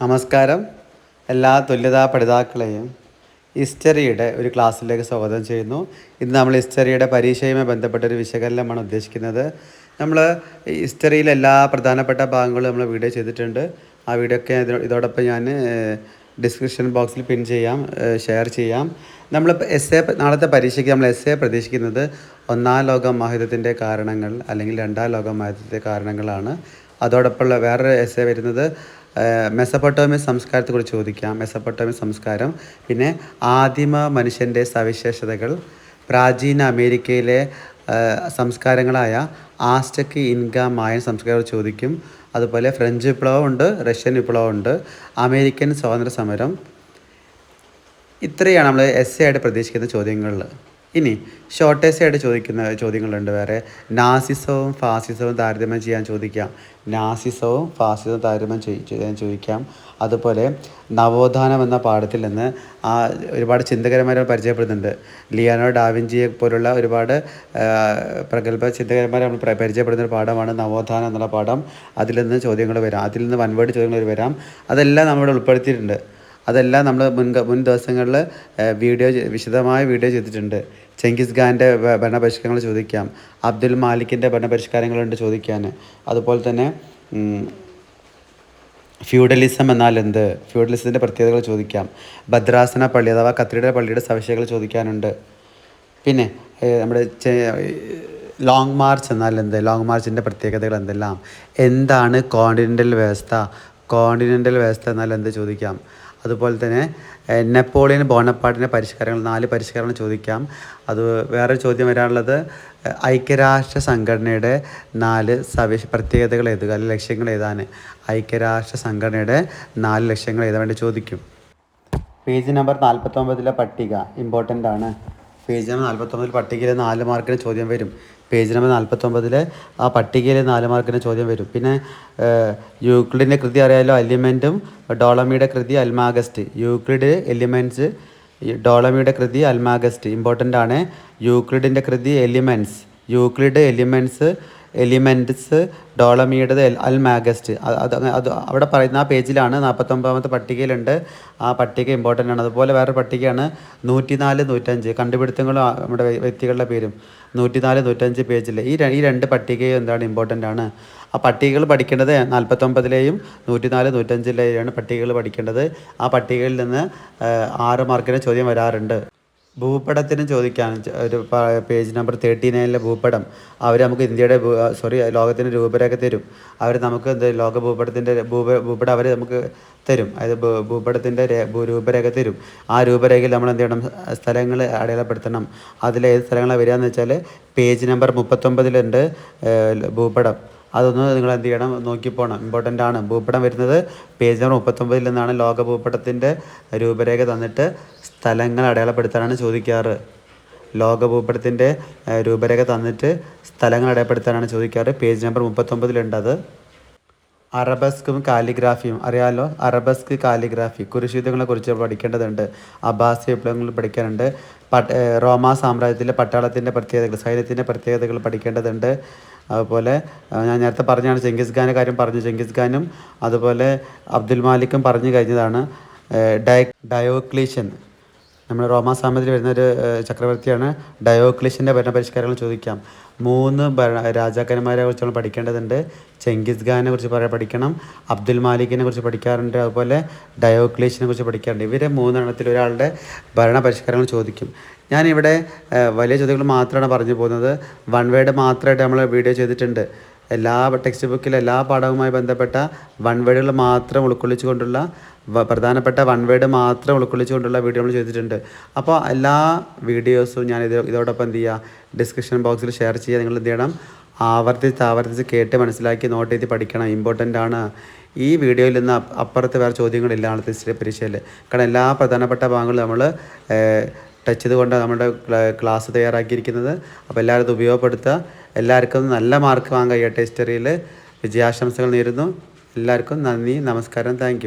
നമസ്കാരം. എല്ലാ തുല്യതാ പഠിതാക്കളെയും ഹിസ്റ്ററിയുടെ ഒരു ക്ലാസ്സിലേക്ക് സ്വാഗതം ചെയ്യുന്നു. ഇന്ന് നമ്മൾ ഹിസ്റ്ററിയുടെ പരീക്ഷയുമായി ബന്ധപ്പെട്ട ഒരു വിശകലനമാണ് ഉദ്ദേശിക്കുന്നത്. നമ്മൾ ഹിസ്റ്ററിയിലെ എല്ലാ പ്രധാനപ്പെട്ട ഭാഗങ്ങളും നമ്മൾ വീഡിയോ ചെയ്തിട്ടുണ്ട്. ആ വീഡിയോ ഒക്കെ ഇതോടൊപ്പം ഞാൻ ഡിസ്ക്രിപ്ഷൻ ബോക്സിൽ പിൻ ചെയ്യാം ഷെയർ ചെയ്യാം. നമ്മൾ എസ് എ നാളത്തെ പരീക്ഷയ്ക്ക് നമ്മൾ എസ് എ പ്രതീക്ഷിക്കുന്നത് ഒന്നാം ലോക മഹായുദ്ധത്തിന്റെ കാരണങ്ങൾ അല്ലെങ്കിൽ രണ്ടാം ലോക മഹായുദ്ധത്തിന്റെ കാരണങ്ങളാണ്. അതോടൊപ്പമുള്ള വേറൊരു എസ് എ വരുന്നത് മെസ്സപ്പൊട്ടോമിയ സംസ്കാരത്തെക്കുറിച്ച് ചോദിക്കാം. മെസ്സപ്പൊട്ടോമിയ സംസ്കാരം. പിന്നെ ആദിമ മനുഷ്യന്റെ സവിശേഷതകൾ. പ്രാചീന അമേരിക്കയിലെ സംസ്കാരങ്ങളായ ആസ്റ്റക്ക് ഇൻക മായൻ സംസ്കാരം ചോദിക്കും. അതുപോലെ ഫ്രഞ്ച് വിപ്ലവമുണ്ട് റഷ്യൻ വിപ്ലവമുണ്ട് അമേരിക്കൻ സ്വാതന്ത്ര്യ സമരം ഇത്രയാണ് നമ്മൾ എസ് ആയിട്ട് പ്രതീക്ഷിക്കുന്ന ചോദ്യങ്ങളിൽ ഇനി ഷോർട്ടേഴ്സായിട്ട് ചോദിക്കുന്ന ചോദ്യങ്ങളുണ്ട് വേറെ. നാസിസവും ഫാസിസവും താരതമ്യം ചെയ്യാൻ ചോദിക്കാം. നാസിസവും ഫാസിസവും താരതമ്യം ചെയ്യാൻ ചോദിക്കാം. അതുപോലെ നവോത്ഥാനം എന്ന പാഠത്തിൽ നിന്ന് ആ ഒരുപാട് ചിന്തകരന്മാരെ പരിചയപ്പെടുന്നുണ്ട്. ലിയാനോ ഡാവിഞ്ചിയെ പോലുള്ള ഒരുപാട് പ്രഗത്ഭ ചിന്തകന്മാരെ നമ്മൾ പ്ര- പരിചയപ്പെടുന്ന ഒരു പാഠമാണ് നവോത്ഥാനം എന്നുള്ള പാഠം. അതിൽ നിന്ന് ചോദ്യങ്ങൾ വരാം. അതിൽ നിന്ന് വൺവേർഡ് ചോദ്യങ്ങൾ വരാം. അതെല്ലാം നമ്മൾ ഉൾപ്പെടുത്തിയിട്ടുണ്ട്. അതെല്ലാം നമ്മൾ മുൻ മുൻ ദിവസങ്ങളിൽ വീഡിയോ വിശദമായ വീഡിയോ ചെയ്തിട്ടുണ്ട്. ചെങ്കിസ് ഖാന്റെ ഭരണപരിഷ്കാരങ്ങൾ ചോദിക്കാം. അബ്ദുൽ മാലിക്കിന്റെ ഭരണപരിഷ്കാരങ്ങളുണ്ട് ചോദിക്കാൻ അതുപോലെ തന്നെ ഫ്യൂഡലിസം എന്നാൽ എന്ത്? ഫ്യൂഡലിസത്തിന്റെ പ്രത്യേകതകൾ ചോദിക്കാം. ഭദ്രാസന പള്ളി അഥവാ കത്രിയുടെ പള്ളിയുടെ സവിശേഷകൾ ചോദിക്കാനുണ്ട്. പിന്നെ നമ്മുടെ ലോങ് മാർച്ച് എന്നാൽ എന്ത്? ലോങ് മാർച്ചിന്റെ പ്രത്യേകതകൾ എന്തെല്ലാം? എന്താണ് കോണ്ടിനെന്റൽ വ്യവസ്ഥ? കോണ്ടിനെന്റൽ വ്യവസ്ഥ എന്നാൽ എന്ത് ചോദിക്കാം? അതുപോലെ തന്നെ നെപ്പോളിയൻ ബോണപ്പാട്ടിന്റെ പരിഷ്കാരങ്ങൾ നാല് പരിഷ്കാരങ്ങൾ ചോദിക്കാം. അത് വേറെ ചോദ്യം വരാനുള്ളത് ഐക്യരാഷ്ട്ര സംഘടനയുടെ നാല് സവിശ പ്രത്യേകതകൾ എഴുതുക അല്ലെങ്കിൽ ലക്ഷ്യങ്ങൾ ഏതാണ് ഐക്യരാഷ്ട്ര സംഘടനയുടെ നാല് ലക്ഷ്യങ്ങൾ എഴുതാൻ വേണ്ടി ചോദിക്കും. പേജ് നമ്പർ നാൽപ്പത്തൊമ്പതിലെ പട്ടിക ഇമ്പോർട്ടന്റ് ആണ്. പേജ് നമ്പർ നാൽപ്പത്തൊമ്പതിൽ പട്ടികയിൽ നാല് മാർക്കിന് ചോദ്യം വരും. പേജ് നമ്പർ നാൽപ്പത്തൊമ്പതിലെ ആ പട്ടികയിലെ നാല് മാർക്കിന്റെ ചോദ്യം വരും. പിന്നെ യൂക്ലിഡിന്റെ കൃതി അറിയാമല്ലോ എലിമെന്റും ഡോളമിയുടെ കൃതി അൽമാഗസ്റ്റ്. യൂക്ലിഡ് എലിമെന്റ്സ് ഡോളമിയുടെ കൃതി അൽമാഗസ്റ്റ്. ഇമ്പോർട്ടന്റ് ആണ്. യൂക്ലിഡിന്റെ കൃതി എലിമെന്റ്സ് യൂക്ലിഡ് എലിമെന്റ്സ് എലിമെന്റ്സ് ഡോളമിയുടേത് അൽ മാഗസ്റ്റ്. അത് അത് അവിടെ പറയുന്ന ആ പേജിലാണ് നാൽപ്പത്തൊമ്പതാമത്തെ പട്ടികയിലുണ്ട്. ആ പട്ടിക ഇമ്പോർട്ടന്റ് ആണ്. അതുപോലെ വേറെ പട്ടികയാണ് നൂറ്റിനാല് നൂറ്റഞ്ച്. കണ്ടുപിടുത്തങ്ങളും നമ്മുടെ വ്യക്തികളുടെ പേരും. നൂറ്റിനാല് നൂറ്റഞ്ച് പേജിൽ ഈ ഈ രണ്ട് പട്ടികയും എന്താണ് ഇമ്പോർട്ടന്റ് ആണ്. ആ പട്ടികകൾ പഠിക്കേണ്ടത് നാൽപ്പത്തൊമ്പതിലെയും നൂറ്റിനാല് നൂറ്റഞ്ചിലെയാണ് പട്ടികകൾ പഠിക്കേണ്ടത്. ആ പട്ടികയിൽ നിന്ന് ആറ് മാർക്കിന് ചോദ്യം വരാറുണ്ട്. ഭൂപടത്തിന് ചോദിക്കാൻ ഒരു പേജ് നമ്പർ തേർട്ടി നയനിലെ ഭൂപടം. അവർ നമുക്ക് ഇന്ത്യയുടെ സോറി ലോകത്തിന്റെ രൂപരേഖ തരും. അവർ നമുക്ക് എന്ത് ലോക ഭൂപടത്തിന്റെ ഭൂപ ഭൂപടം അവർ നമുക്ക് തരും. അതായത് ഭൂപടത്തിന്റെ രൂപരേഖ തരും. ആ രൂപരേഖയിൽ നമ്മൾ എന്ത് ചെയ്യണം? സ്ഥലങ്ങൾ അടയാളപ്പെടുത്തണം. അതിൽ ഏത് സ്ഥലങ്ങളാണ് വരിക എന്ന് വെച്ചാൽ പേജ് നമ്പർ മുപ്പത്തൊമ്പതിലുണ്ട് ഭൂപടം. അതൊന്ന് നിങ്ങൾ എന്ത് ചെയ്യണം നോക്കി പോകണം ഇമ്പോർട്ടന്റ് ആണ്. ഭൂപടം വരുന്നത് പേജ് നമ്പർ മുപ്പത്തൊമ്പതിൽ നിന്നാണ് ലോക ഭൂപടത്തിന്റെ രൂപരേഖ തന്നിട്ട് സ്ഥലങ്ങൾ അടയാളപ്പെടുത്താനാണ് ചോദിക്കാറ്. ലോക ഭൂപടത്തിന്റെ രൂപരേഖ തന്നിട്ട് സ്ഥലങ്ങൾ അടയാളപ്പെടുത്താനാണ് ചോദിക്കാറ്. പേജ് നമ്പർ മുപ്പത്തൊമ്പതിലുണ്ട് അത്. അറബസ്കും കാലിഗ്രാഫിയും. അറിയാമല്ലോ അറബസ്ക് കാലിഗ്രാഫി. കുരിശുദ്ധങ്ങളെ കുറിച്ച് പഠിക്കേണ്ടതുണ്ട്. അബ്ബാസ് വിപ്ലവങ്ങൾ പഠിക്കാനുണ്ട്. റോമാ സാമ്രാജ്യത്തിലെ പട്ടാളത്തിന്റെ പ്രത്യേകതകൾ സൈന്യത്തിന്റെ പ്രത്യേകതകൾ പഠിക്കേണ്ടതുണ്ട്. അതുപോലെ ഞാൻ നേരത്തെ പറഞ്ഞാണ് ചെങ്കിസ് ഖാന്റെ കാര്യം പറഞ്ഞു. ചെങ്കിസ് ഖാനും അതുപോലെ അബ്ദുൽ മാലിക്കും പറഞ്ഞു കഴിഞ്ഞതാണ് ഡയ ഡയോക്ലീഷ്യൻ. നമ്മുടെ റോമാ സാമ്രാജ്യത്തിൽ വരുന്ന ഒരു ചക്രവർത്തിയാണ് ഡയോക്ലിഷ്യന്റെ ഭരണപരിഷ്കാരങ്ങൾ ചോദിക്കാം. മൂന്ന് ഭരണ രാജാക്കന്മാരെ കുറിച്ച് നമ്മൾ പഠിക്കേണ്ടതുണ്ട്. ചെങ്കിസ് ഖാനെ കുറിച്ച് പറയാൻ പഠിക്കണം. അബ്ദുൽ മാലിക്കിനെ കുറിച്ച് പഠിക്കാറുണ്ട്. അതുപോലെ ഡയോക്ലേഷിനെ കുറിച്ച് പഠിക്കാറുണ്ട്. ഇവരെ മൂന്നെണ്ണത്തിൽ ഒരാളുടെ ഭരണപരിഷ്കാരങ്ങൾ ചോദിക്കും. ഞാനിവിടെ വലിയ ചോദ്യങ്ങൾ മാത്രമാണ് പറഞ്ഞു പോകുന്നത്. വൺ വേഡ് മാത്രമായിട്ട് നമ്മൾ വീഡിയോ ചെയ്തിട്ടുണ്ട്. എല്ലാ ടെക്സ്റ്റ് ബുക്കിലെ എല്ലാ പാഠവുമായി ബന്ധപ്പെട്ട വൺ വേഡുകൾ മാത്രം ഉൾക്കൊള്ളിച്ചുകൊണ്ടുള്ള കൊണ്ടുള്ള പ്രധാനപ്പെട്ട വൺ വേഡ് മാത്രം ഉൾക്കൊള്ളിച്ചുകൊണ്ടുള്ള വീഡിയോ നമ്മൾ ചെയ്തിട്ടുണ്ട്. അപ്പോൾ എല്ലാ വീഡിയോസും ഞാൻ ഇത് ഇതോടൊപ്പം എന്ത് ചെയ്യുക ഡിസ്ക്രിപ്ഷൻ ബോക്സിൽ ഷെയർ ചെയ്യുക. നിങ്ങൾ എന്ത് ചെയ്യണം ആവർത്തിച്ച് ആവർത്തിച്ച് കേട്ട് മനസ്സിലാക്കി നോട്ട് ചെയ്ത് പഠിക്കണം. ഇമ്പോർട്ടന്റ് ആണ്. ഈ വീഡിയോയിൽ നിന്ന് അപ്പ- അപ്പുറത്ത് വേറെ ചോദ്യങ്ങളില്ല ആണത്തെ ഹിസ്റ്ററി പരീക്ഷയിൽ കാരണം എല്ലാ പ്രധാനപ്പെട്ട ഭാഗങ്ങളും നമ്മൾ ടച്ച് ചെയ്തുകൊണ്ട് നമ്മുടെ ക്ലാസ് തയ്യാറാക്കിയിരിക്കുന്നത്. അപ്പോൾ എല്ലാവരും ഇത് ഉപയോഗപ്പെടുത്തുക. എല്ലാവർക്കും നല്ല മാർക്ക് വാങ്ങാൻ കഴിയട്ടെ ഹിസ്റ്ററിയിൽ വിജയാശംസകൾ നേരുന്നു. എല്ലാവർക്കും നന്ദി നമസ്കാരം. താങ്ക്